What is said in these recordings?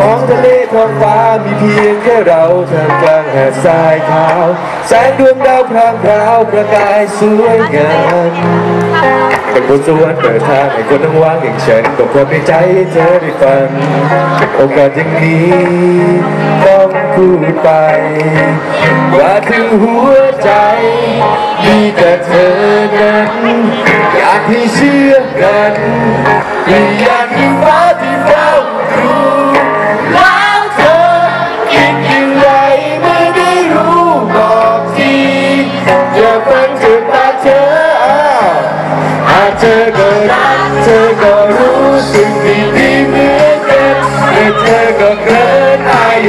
ท้องทะเลท้องฟ้ามีเพียงแค่เราท่ามกลางหาดทรายขาว แสงดวงดาวพรางพราวประกายสวยงามเป็นบนสวรรค์เปิดทางให้คนทั้งว่างอย่างฉันก็ความในใจเธอได้ฟังโอกาสอย่างนี้ต้องพูดไปว่าถึงหัวใจมีแต่เธอนั้นอยากให้เชื่อกันอยาก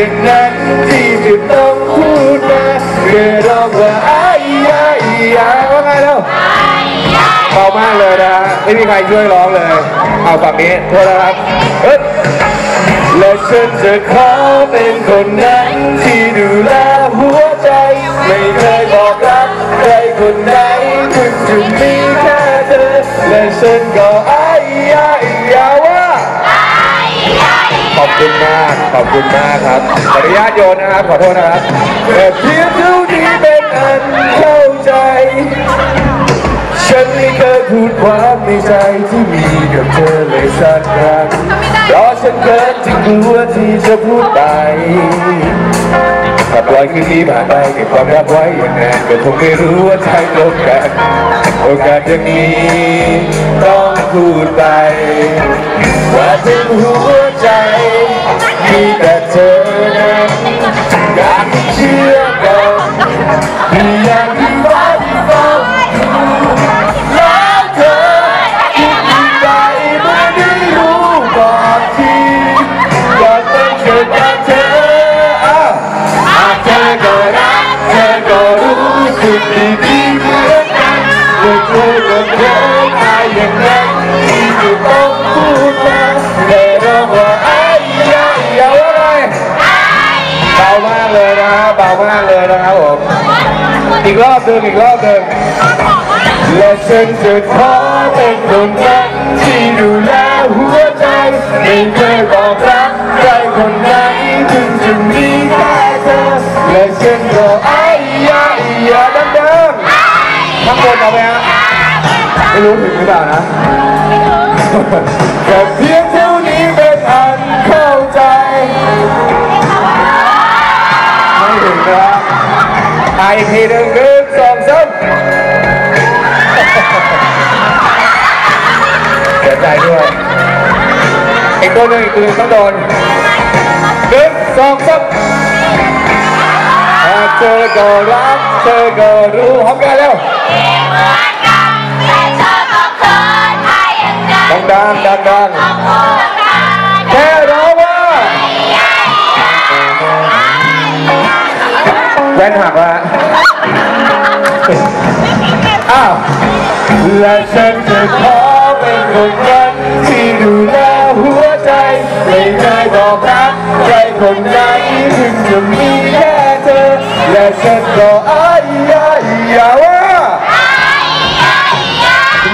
อย่างนั้นที่จะต้องพูดมาเพื่อร้องว่าอายอายายว่าไงแล้วเบามากเลยนะฮะไม่มีใครช่วยร้องเลย เอาฝั่งนี้โทษนะครับเฮ้ยและฉันจะขอเป็นคนนั้นที่ดูแลหัวใจ ไม่เคยบอกรักใครคนไหนถึงจะมีแค่เธอและฉันก็ คุณมาก ขอบคุณมากครับ ขออนุญาตโยนนะครับ ขอโทษนะครับแต่เพียงเท่านี้เป็นอันเข้าใจ ฉันไม่เคยพูดความในใจที่มีกับเธอเลยสักครั้งเพราะฉันเกินที่กลัวที่จะพูดไป ถ้าปล่อยคืนนี้ผ่านไปเก็บความรักไว้อย่างนั้นก็คงไม่รู้ว่าใจตรงกันโอกาสอย่างนี้ต้องพูดไป ว่าถึงหัวใจ มีแต่เธอนั้นอยากเชื่อกันอยาก นะฮะเบามากเลยนะครับผม อีกรอบหนึ่งอีกรอบหนึ่งและฉันจะขอเป็นคนนั้นที่ดูแลหัวใจไม่เคยบอกรักใครคนไหนถึงจะมีแค่เธอและฉันก็ไอ้ยาอย่าดังๆข้างบนเอาไหมฮะไม่รู้ถึงหรือเปล่านะแค่เพียง อะอีกทีหนึ่งหนึ่งสองสามเสียใจด้วยอีกตัวหนึ่ ว่นหักแล้วฮะอ้าวและฉันจะขอเป็นคนนั้นที่ดูแลหัวใจ ไม่เคยบอกรักใครคนไหนถึงจะมีแค่เธอ และฉันก็อายยายอย่าว่า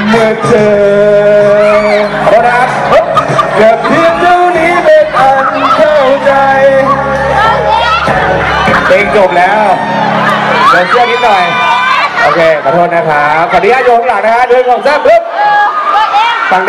เมื่อเธอรักแค่เพียงเท่านี้เป็นอันเข้าใจ เพลงจบแล้วเดี๋ยวเชื่อนิดหน่อย โอเค ขอโทษนะครับ ขออนุญาตโยนข้างหลังนะฮะเดินของแซ่บปึ๊บ